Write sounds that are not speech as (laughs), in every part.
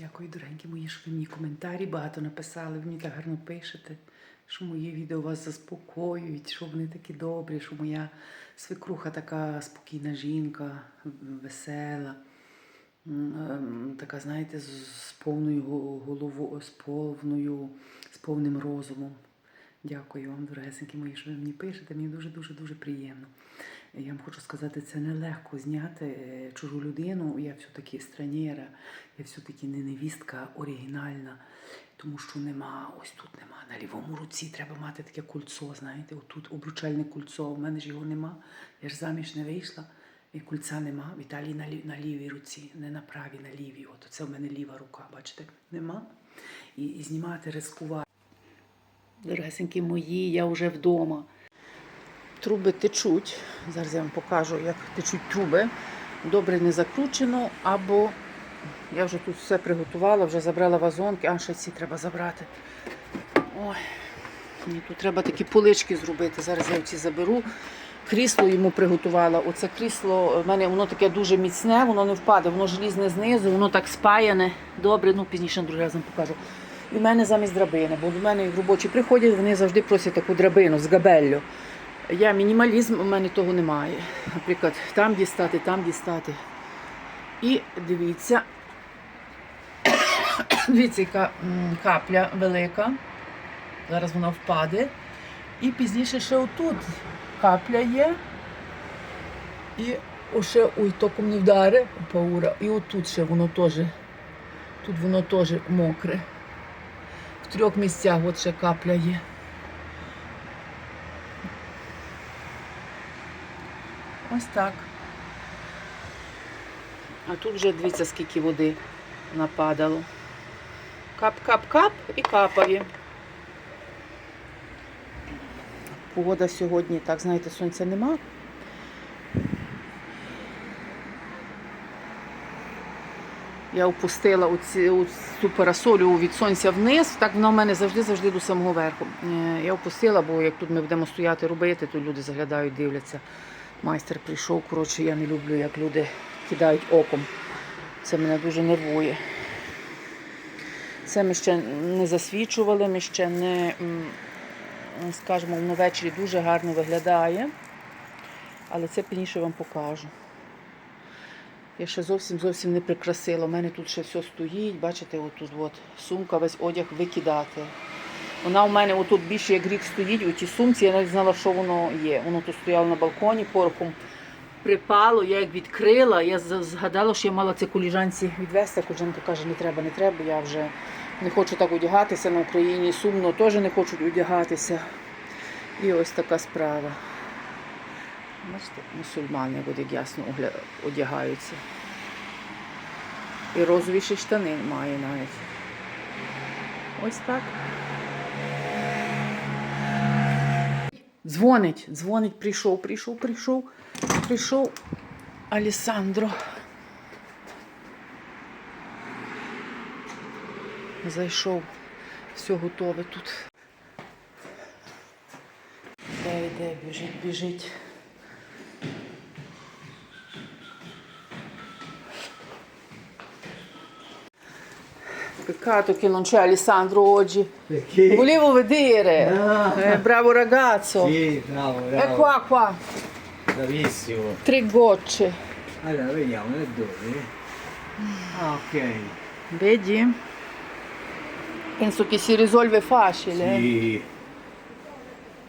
Дякую, дорогенькі мої, що ви мені коментарі багато написали. Ви мені так гарно пишете, що мої відео вас заспокоюють, що вони такі добрі, що моя свекруха така спокійна жінка, весела, ем, така, знаєте, з, повною головою, з повною, з повним розумом. Дякую вам, дорогесенькі мої, що ви мені пишете. Мені дуже дуже дуже приємно. Я вам хочу сказати, це нелегко зняти е, чужу людину. Я все-таки странєра, я все-таки не невістка оригінальна, тому що нема, ось тут нема. На лівому руці треба мати таке кульцо, знаєте, отут обручальне кульцо. У мене ж його нема. Я ж заміж не вийшла, і кульця нема. В Італії на, лі- на лівій руці, не на правій, на лівій. От це в мене ліва рука, бачите, нема. І, і знімати, рискувати. Дорогесенькі мої, я вже вдома. Труби течуть. Зараз я вам покажу, як течуть труби. Добре не закручено, або я вже тут все приготувала, вже забрала вазонки, а ще ці треба забрати. Ой, мені тут треба такі полички зробити. Зараз я ці заберу. Крісло йому приготувала. Оце крісло в мене воно таке дуже міцне, воно не впаде, воно желізне знизу, воно так спаяне. Добре, ну пізніше другий раз покажу. І в мене замість драбини, бо до мене робочі приходять, вони завжди просять таку драбину з габеллю. Я мінімалізм, у мене того немає. Наприклад, там дістати, там дістати. І дивіться, (coughs) дивіться, яка капля велика. Зараз вона впаде. І пізніше ще отут капля є. І ще ой, током не вдари, паура. І отут ще воно теж. Тут воно теж мокре. В трьох місцях от ще капля є. Ось так. А тут вже дивіться, скільки води нападало. Кап-кап-кап і капає. Погода сьогодні, так, знаєте, сонця нема. Я опустила оці, цю парасолю від сонця вниз, так вона в мене завжди-завжди до самого верху. Е, Я опустила, бо як тут ми будемо стояти робити, то люди заглядають, дивляться. Майстер прийшов, коротше, я не люблю, як люди кидають оком. Це мене дуже нервує. Це ми ще не засвічували, ми ще не, скажімо, ввечері дуже гарно виглядає. Але це пізніше вам покажу. Я ще зовсім зовсім не прикрасила. У мене тут ще все стоїть. Бачите, отут от сумка, весь одяг викидати. Вона у мене отут більше як рік стоїть, у тій сумці, я навіть знала, що воно є. Воно тут стояло на балконі, порохом припало, я як відкрила, я згадала, що я мала це коліжанці відвести, а коліжанка каже, не треба, не треба, я вже не хочу так одягатися на Україні, сумно теж не хочуть одягатися. І ось така справа. Бачите, мусульмани, як ясно одягаються. І розові штани має навіть. Ось так. Дзвонить, дзвонить, прийшов, прийшов, прийшов, прийшов Алісандро. Зайшов, все готове тут. Де йде, біжить, біжить. Peccato che non c'è Alessandro oggi. Perché? Volevo vedere. Ah. Eh, bravo ragazzo. Sì, bravo, È bravo. qua, qua. Bravissimo. Tre gocce. Allora, vediamo da dove. Ah, ok. Vedi? Penso che si risolve facile. eh. Sì.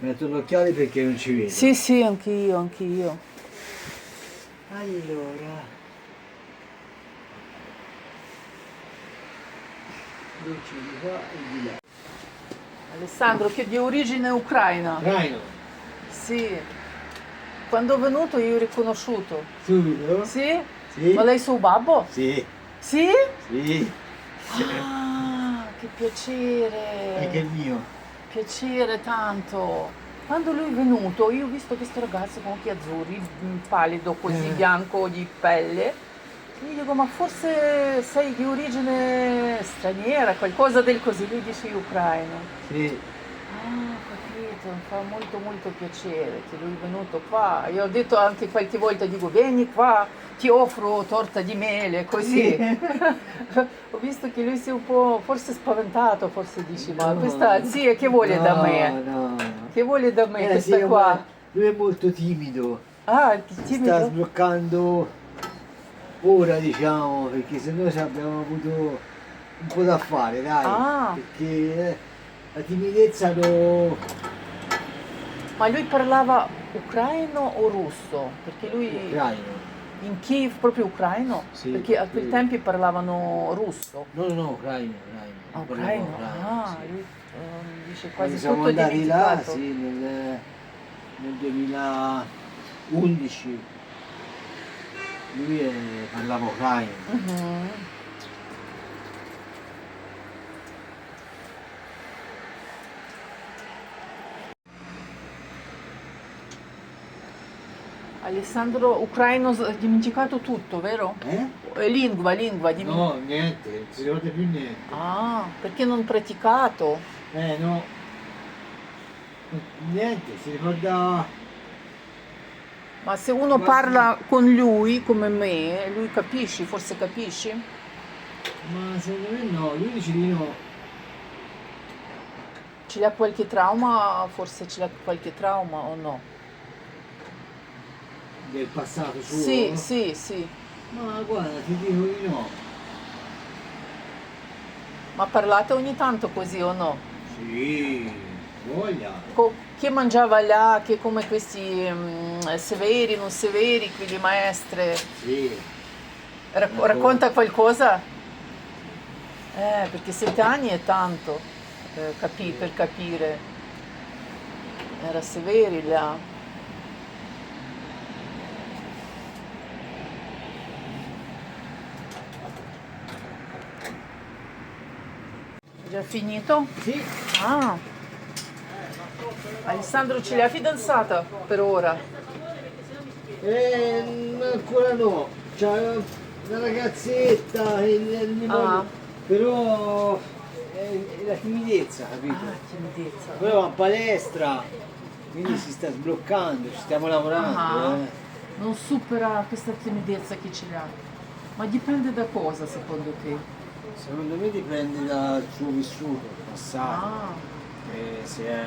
Metto gli occhiali perché non ci vedo. Sì, sì, anch'io, anch'io. Allora. Luce di qua e di là. Alessandro, che di origine ucraina. Raino, Sì. Quando è venuto io ho riconosciuto. subito? Sì? Sì. Ma lei suo babbo? Sì, Sì? sì. Ah, che piacere. È che è mio. Piacere tanto. Quando lui è venuto, io ho visto questo ragazzo con occhi azzurri, mm, pallido così, Eh. bianco di pelle. Gli dico, ma forse sei di origine straniera, qualcosa del così. Lui dice ucraino. Sì. Ah, capito, mi fa molto molto piacere che lui è venuto qua. Io ho detto anche qualche volta, dico, vieni qua, ti offro torta di mele, così. (laughs) ho visto che lui si è un po' forse spaventato, forse dici, ma No. questa zia che vuole da No, me? No, Che vuole da me Eh, questa sì, qua? Lui è molto timido. Ah, ti Sta timido? sbloccando ora, diciamo, perché se noi abbiamo avuto un po' da fare, dai. Ah. Perché eh, la timidezza lo... Ma lui parlava ucraino o russo? Perché lui Ucraino. in Kiev proprio ucraino? Sì, Perché a quei sì. tempi parlavano russo. No, no, no, ucraino, ucraino. Ah, Parliamo ucraino? Ah, sì. lui ehm, dice Quando quasi siamo tutto andati là, dimenticato. sì, nel, nel 2011, lui eh, parlava ucraino. Mhm. Alessandro, ucraino ha dimenticato tutto, vero? Eh? Eh, Lingua, lingua, dimin- No, niente, non si ricorda più niente. Ah, perché non praticato? Eh no. Niente, si ricorda. Ma se uno Ma- parla con lui, come me, lui capisci, forse capisci? Ma secondo me no, lui dice di no. Ce l'ha qualche trauma? Forse ce l'ha qualche trauma o no? Del passato suo. Sì, sì, sì. Ma guarda, ti dico di no. Ma parlate ogni tanto così o no? Sì, voglia. Co- che mangiava là, che come questi mm, severi, non severi, quelle maestre. Sì. Rac- Ecco. racconta qualcosa? Eh, perché sette anni è tanto eh, capi- per capire. Era severi là. Già finito? Sì. Ah. Alessandro ce l'ha fidanzata per ora. Eh, ancora no. C'è una ragazzetta, il, il mio Ah. però è, è la timidezza, capito? Ah, timidezza. Poi va in palestra, quindi si sta sbloccando, ci stiamo lavorando. Ah. eh. Non supera questa timidezza che ce l'ha. Ma dipende da cosa secondo te? Secondo me dipende dal suo vissuto, passato. Ah. eh, se è...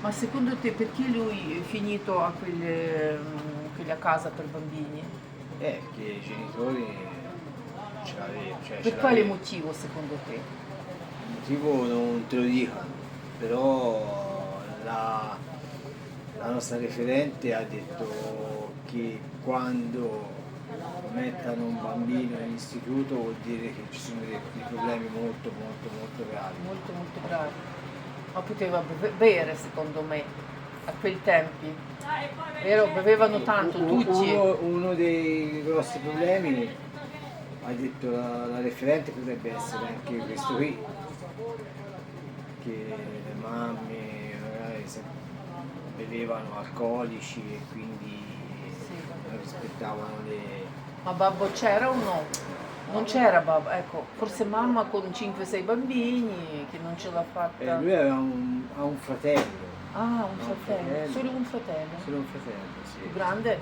Ma secondo te perché lui è finito a quelle, mm, quella casa per bambini? Eh, che i genitori ce l'avevano. Cioè, Per quale motivo secondo te? Il motivo non te lo dicono, però la, la nostra referente ha detto che quando mettono un bambino in istituto vuol dire che ci sono dei, dei problemi molto molto molto gravi. Molto molto grave. Ma poteva bere secondo me a quei tempi. Vero? Bevevano tanto tutti. Uno, uno dei grossi problemi, ha detto la, la referente, potrebbe essere anche questo qui, che le mamme magari se- bevevano alcolici e quindi Sì. non rispettavano le... Ma babbo c'era o no? Non c'era babbo, ecco, forse mamma con 5-6 bambini che non ce l'ha fatta. Eh, lui aveva un, ha un fratello, Ah, un fratello, fratello. solo un fratello. solo un fratello, sì, Più grande?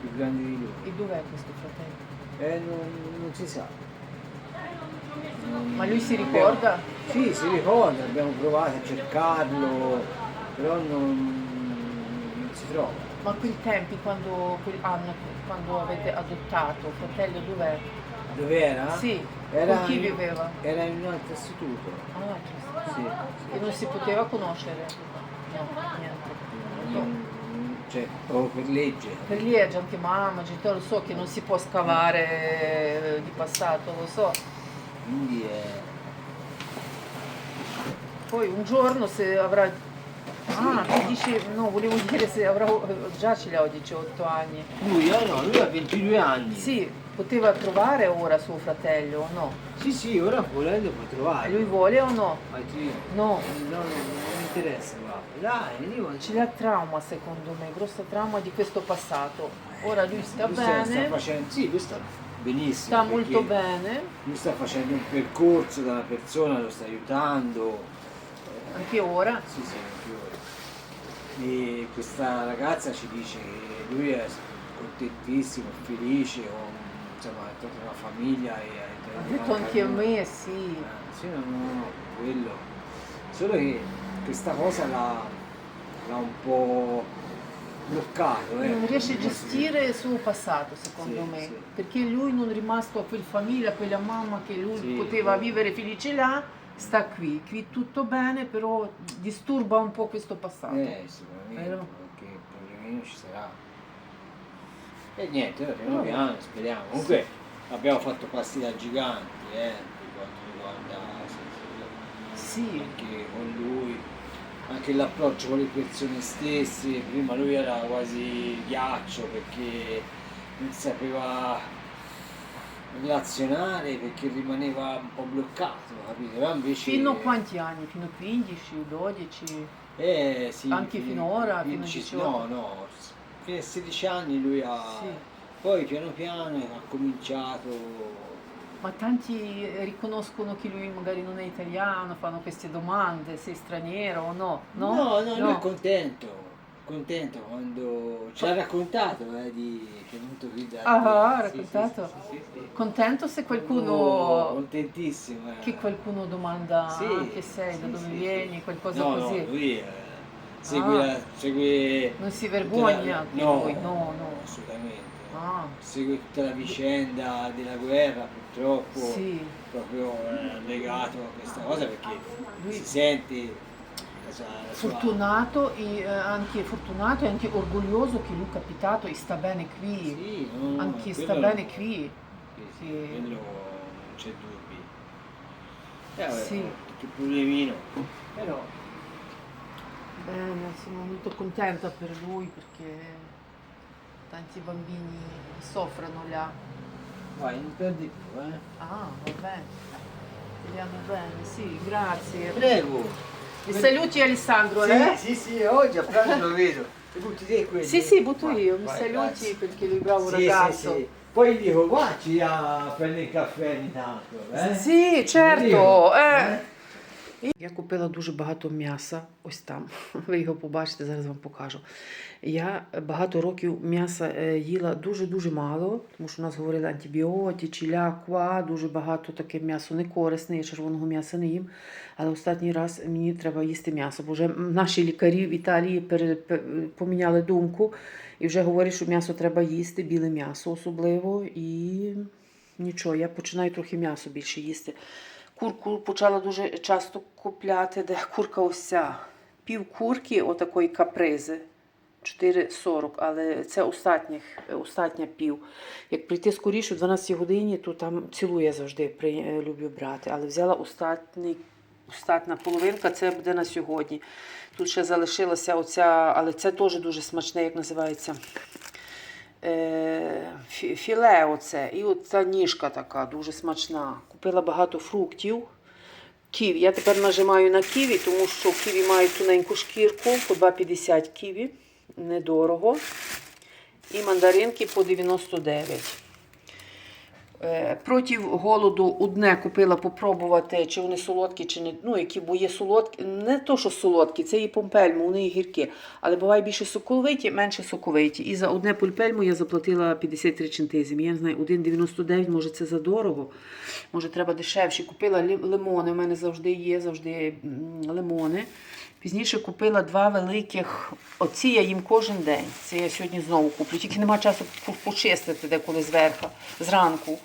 più grande di lui. E dov'è questo fratello? Eh, non, non si sa. Non- Ma lui si abbiamo- ricorda? Sì, si ricorda, abbiamo provato a cercarlo, però non, non si trova. Ma quei tempi, quando, quel anno, quando avete adottato, fratello dov'è? Dove era? Sì, Era con chi in- viveva? Era in un altro istituto. Ah, giusto. Sì. E non si poteva conoscere? No, niente. No. Cioè, proprio per legge. Per legge, anche mamma, genitore, lo so che non si può scavare eh, di passato, lo so. Quindi è... Poi un giorno se avrà... Ah, tu dici, no, volevo dire se avrà... Già ce l'ho 18 anni. Lui, eh, no, lui ha 22 anni. Sì, poteva trovare ora suo fratello o no? sì, sì, ora volendo E trovare. lui vuole o no? Altri... No, No, no, non mi interessa, guarda. Dai, io ce l'ha trauma secondo me, grosso trauma di questo passato. Ora lui sta Lui bene, sta facendo, sì, lui sta benissimo. sta molto bene. Lui sta facendo un percorso dalla persona, lo sta aiutando. Anche ora? Sì, sì, più ora. E questa ragazza ci dice che lui è contentissimo, felice, insomma, ha tutta una famiglia e Ha e detto anche a me, sì. Eh, Sì, no, no, no, quello. Solo che questa cosa l'ha, l'ha un po' bloccato. Eh, Non riesce a gestire il suo passato, secondo Sì, me, sì. perché lui non è rimasto a quella famiglia, a quella mamma che lui Sì. poteva vivere felice là, sta qui, qui tutto bene, però disturba un po' questo passato. Eh, sicuramente, Vero? perché il problemino ci sarà. E niente, ora piano piano, speriamo. Comunque abbiamo fatto passi da giganti, eh, per quanto riguarda sì, sì, Sì, anche con lui, anche l'approccio con le persone stesse, prima lui era quasi ghiaccio perché non sapeva relazionare perché rimaneva un po' bloccato, capito? Ma invece fino a quanti anni? Fino a 15, 12? eh, sì, Anche fino- finora, fino a 15 18? No, no, fino a 16 anni lui ha... Sì. Poi piano piano ha cominciato... Ma tanti riconoscono che lui magari non è italiano, fanno queste domande, sei straniero o no? No, no, no, lui è contento, contento quando ci ha raccontato eh, di, che è venuto qui da... Ah, ha sì, raccontato? Sì, sì. Contento se Oh, qualcuno, contentissimo. eh. che qualcuno domanda Sì, "Ah, che sei, da dove vieni, qualcosa no, così. No, lui eh, segue, Ah. la- segue Non si vergogna la- no, lui, no, no. assolutamente. Ah, Segue tutta la vicenda della guerra, purtroppo sì, proprio eh, legato a questa cosa perché Lui- si sente fortunato e eh, anche fortunato e anche orgoglioso che lui è capitato e sta bene qui. Sì, no, anche sta bene qui. Sì, sì, Sì. quello non c'è dubbi. Eh, vabbè, Sì. Che problemino. Però Bene, sono molto contenta per lui perché tanti bambini soffrono là. vai, non perdi più, eh. Ah, va bene. Speriamo bene, sì, grazie. Prego. Mi saluti Alessandro, eh? Sì, sì, sì, oggi a pranzo lo vedo. E butti te quelli? Sì, sì, butto Vai, io, mi vai, saluti grazie. perché lui è bravo Sì, ragazzo. Sì, sì. Poi dico, guardi a prendere il caffè ogni tanto, eh? Sì, certo. Io, Е. Я купила дуже багато м'яса, ось там. (laughs) Ви його побачите, зараз вам покажу. Я багато років м'яса е, їла дуже-дуже мало, тому що у нас говорили антибіотики, ляква, дуже багато таке м'ясо не корисне, я червоного м'яса не їм. Але останній раз мені треба їсти м'ясо, бо вже наші лікарі в Італії поміняли думку і вже говорять, що м'ясо треба їсти, біле м'ясо особливо. І нічого, я починаю трохи м'ясо більше їсти. Курку почала дуже часто купляти, де курка ось ця. Пів курки, отакої капризи. 4,40, але це остатніх, остатня пів. Як прийти скоріше, о 12 годині, то там цілу я завжди при, е, люблю брати. Але взяла остатний, остатня половинка, це буде на сьогодні. Тут ще залишилася оця, але це теж дуже смачне, як називається. Е, фі- філе оце. І оця ніжка така дуже смачна. Купила багато фруктів. Ківі. Я тепер нажимаю на ківі, тому що ківі мають тоненьку шкірку по 2,50 ківі. Недорого. І мандаринки по 99. Е, Проти голоду одне купила попробувати, чи вони солодкі, чи не. Ну, які бо є солодкі. Не то, що солодкі, це і помпельму, вони гіркі. Але буває більше соковиті, менше соковиті. І за одне пульпельму я заплатила 53 чинтизм. Я не знаю, 1,99, може це задорого, може треба дешевше. Купила лимони. У мене завжди є, завжди лимони. Пізніше купила два великих. Оці я їм кожен день. Це я сьогодні знову куплю. Тільки нема часу по- почистити деколи зверху, зранку.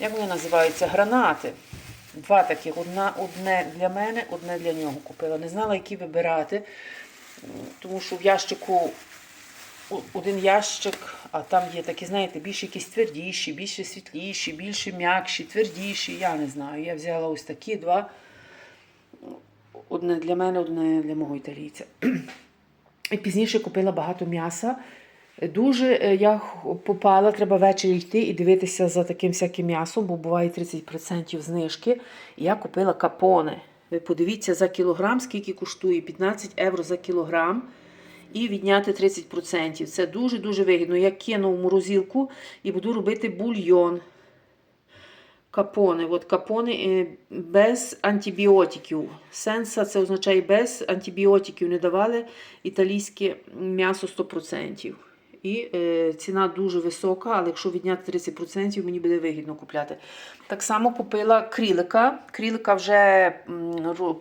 Як вони називаються? Гранати. Два таких. Одна, одне для мене, одне для нього купила. Не знала, які вибирати, тому що в ящику один ящик, а там є такі, знаєте, більш якісь твердіші, більше світліші, більше м'якші, твердіші. Я не знаю. Я взяла ось такі два. Одне для мене, одне для мого італійця. І пізніше купила багато м'яса. Дуже е, я попала, треба ввечері йти і дивитися за таким всяким м'ясом, бо буває 30% знижки. Я купила капоне. Ви подивіться за кілограм, скільки коштує 15 євро за кілограм. І відняти 30%. Це дуже-дуже вигідно. Я кину в морозилку і буду робити бульйон. Капони. От капони е, без антибіотиків. Сенса це означає без антибіотиків не давали італійське м'ясо 100%. І е, ціна дуже висока, але якщо відняти 30%, мені буде вигідно купляти. Так само купила крілика. Крілика вже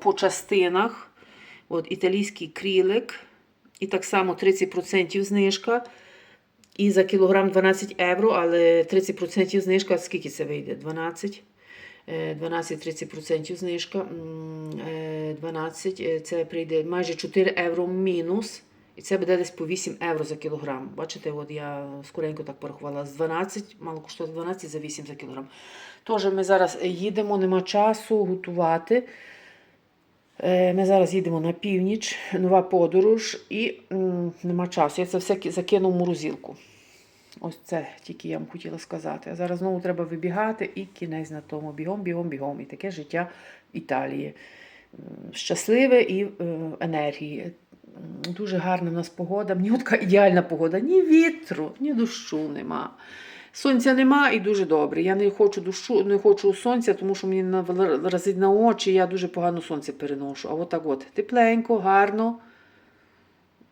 по частинах. От, італійський крілик. І так само 30% знижка. І за кілограм 12 євро, але 30% знижка, скільки це вийде? 12. Е, 12-30% знижка. Е, 12, е, це прийде майже 4 євро мінус. І це буде десь по 8 євро за кілограм. Бачите, от я скоренько так порахувала. З 12, мало коштує 12 за 8 за кілограм. Тож ми зараз їдемо, нема часу готувати. Е, Ми зараз їдемо на північ, нова подорож, і нема часу. Я це все ки- закинув в морозилку. Ось це тільки я вам хотіла сказати. А зараз знову треба вибігати і кінець на тому. Бігом, бігом, бігом. І таке життя Італії. Щасливе і е, енергії. Дуже гарна в нас погода. Мені така ідеальна погода. Ні вітру, ні дощу нема. Сонця нема і дуже добре. Я не хочу дощу, не хочу сонця, тому що мені разить на очі, я дуже погано сонце переношу. А от так от тепленько, гарно.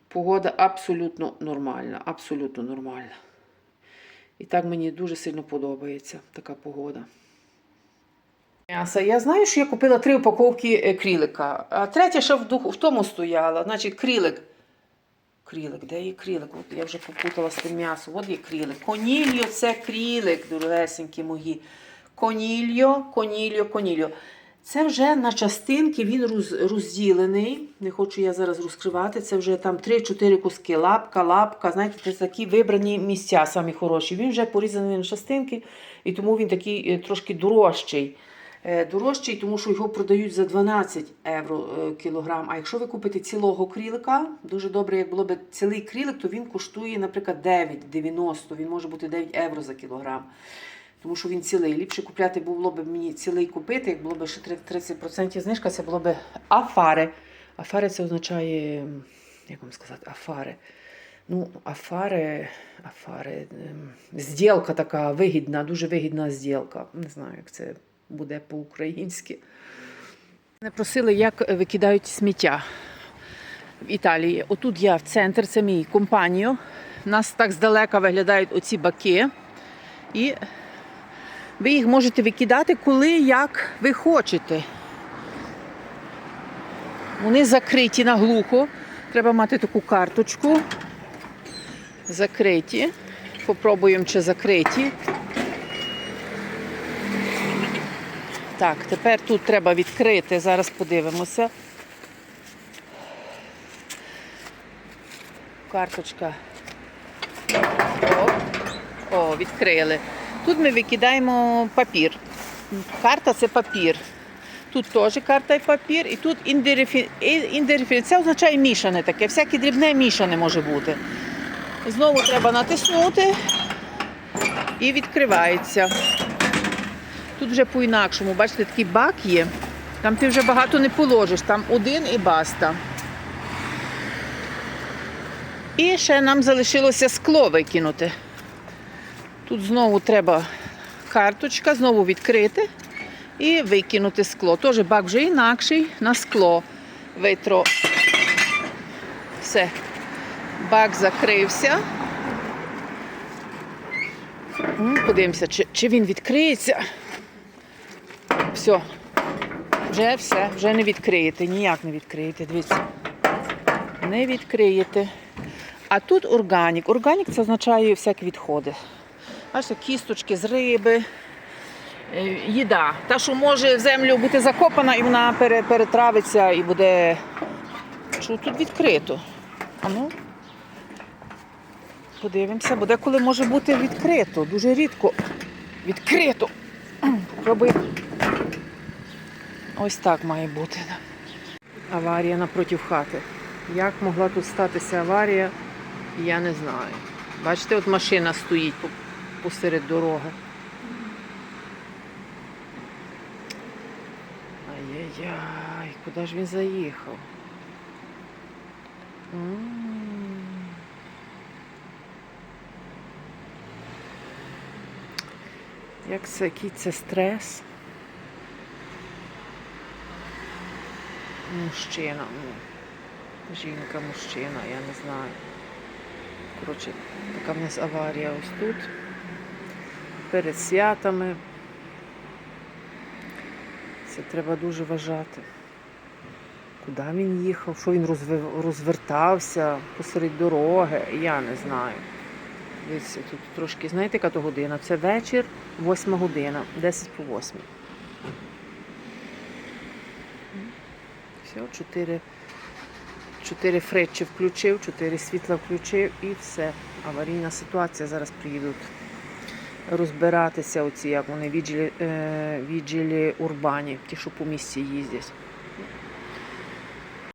Погода абсолютно нормальна. Абсолютно нормальна. І так мені дуже сильно подобається така погода. М'яса. Я знаю, що я купила три упаковки е, крілика, а третя ще в, духу, в тому стояла. Значить, крілик. Крілик, де є крілик? От я вже попутала з тим м'ясом. От є крілик. Конільо це крілик, дорогесенькі мої. Конільо, конільо, конільо. Це вже на частинки він роз, розділений. Не хочу я зараз розкривати. Це вже там 3-4 куски. Лапка, лапка. Знаєте, це такі вибрані місця, самі хороші. Він вже порізаний на частинки, і тому він такий е, трошки дорожчий. Е, Дорожчий, тому що його продають за 12 євро е, кілограм. А якщо ви купите цілого крілика, дуже добре, як було б цілий крілик, то він коштує, наприклад, 9,90. Він може бути 9 євро за кілограм. Тому що він цілий. Ліпше купляти було б мені цілий купити, як було б ще 30% знижка, це було б афари. Афари це означає, як вам сказати, афари. Ну, афари, афари, ем, зділка така вигідна, дуже вигідна зділка. Не знаю, як це буде по-українськи. Мене просили, як викидають сміття в Італії. Отут я в центр, це мій компанію. У нас так здалека виглядають оці баки. І ви їх можете викидати, коли як ви хочете. Вони закриті наглухо. Треба мати таку карточку. Закриті. Попробуємо, чи закриті. Так, тепер тут треба відкрити. Зараз подивимося. Карточка. О, О, відкрили. Тут ми викидаємо папір. Карта це папір. Тут теж карта і папір, і тут індерефі... Це означає мішане таке. Всяке дрібне мішане може бути. Знову треба натиснути і відкривається. Тут вже по-інакшому, бачите, такий бак є. Там ти вже багато не положиш, там один і баста. І ще нам залишилося скло викинути. Тут знову треба карточка, знову відкрити і викинути скло. Теж бак вже інакший на скло. Витро. Все. Бак закрився. Подивимося, чи, чи він відкриється. Все. Вже все, вже не відкриєте, ніяк не відкриєте. Дивіться. Не відкриєте. А тут органік. Органік це означає всякі відходи. Бачите, кісточки з риби, е, їда. Та, що може в землю бути закопана і вона перетравиться і буде. Що тут відкрито? А ну, подивимося, бо деколи може бути відкрито. Дуже рідко відкрито. Попробуй. Ось так має бути. Аварія напроти хати. Як могла тут статися аварія, я не знаю. Бачите, от машина стоїть посеред дороги. Ай-яй-яй, куди ж він заїхав? Як це, який це стрес? Мужчина. ну, Жінка, мужчина, я не знаю. Коротше, така в нас аварія ось тут. Перед святами. Це треба дуже вважати. Куди він їхав, що він розвертався посеред дороги, я не знаю. Дивіться, тут трошки, знаєте, яка то година? Це вечір, восьма година, 10 по 8. Все, чотири, чотири фречі включив, чотири світла включив і все. Аварійна ситуація. Зараз приїдуть розбиратися, оці, як вони відділі, е, відділі урбані, ті, що по місці їздять.